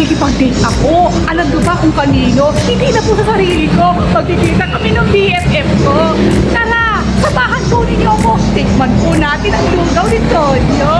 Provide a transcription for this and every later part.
makikipag-date ako. Alam ko ba kung kanino? Hindi na po sa sarili ko. Magkikita kami ng BFF ko. Tara, sabahan po ninyo ako. Tikman po natin ang lugaw ni Tonyo.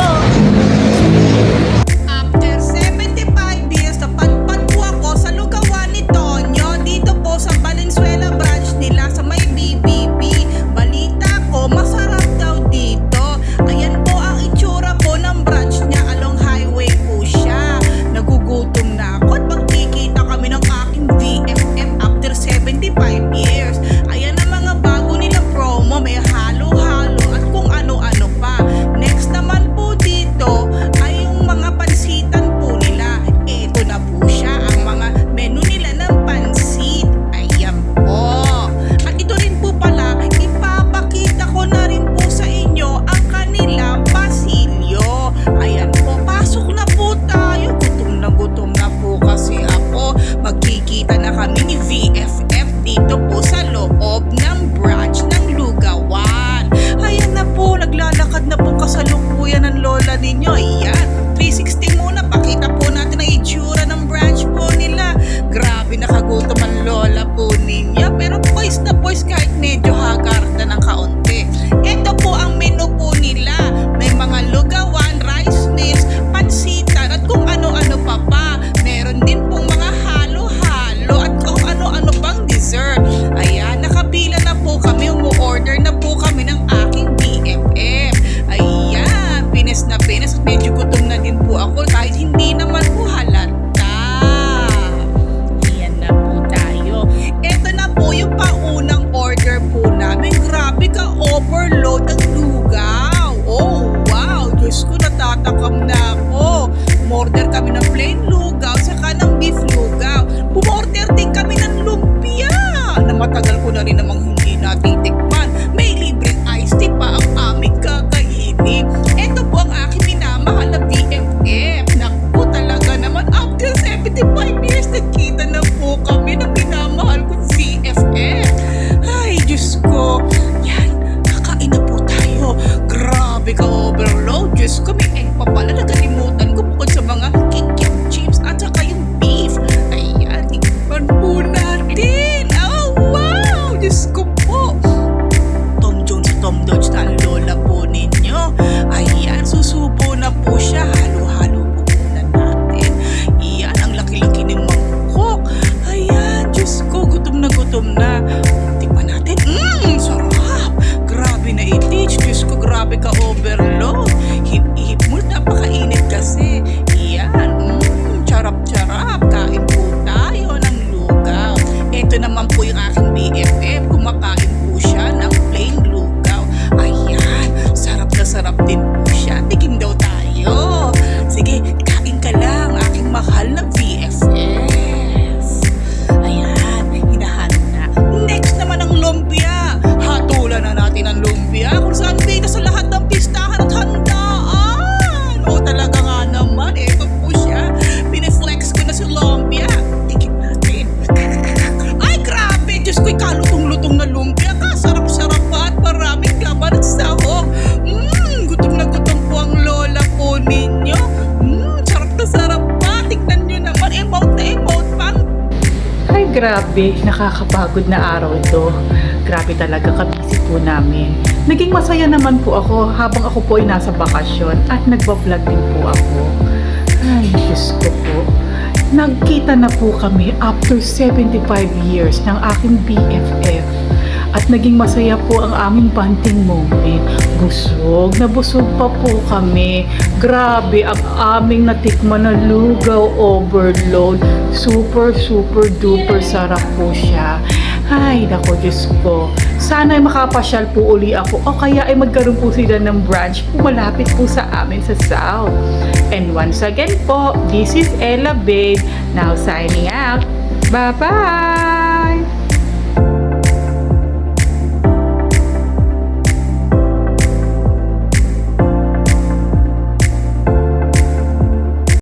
kasalukuyan ng lola ninyo. Grabe, nakakapagod na araw ito. Grabe talaga kabisi po namin. Naging masaya naman po ako habang ako po ay nasa bakasyon at nagbablog din po ako. Ay, Diyos ko po. Nagkita na po kami after 75 years ng aking BFF at naging masaya po ang aming panting moment. Busog na busog pa po kami. Grabe ang aming natikman na lugaw overload. Super, super duper sarap po siya. Ay, nako Diyos ko. Sana ay makapasyal po uli ako o kaya ay magkaroon po sila ng branch malapit po sa amin sa South. And once again po, this is Ella Babe now signing out. Bye-bye!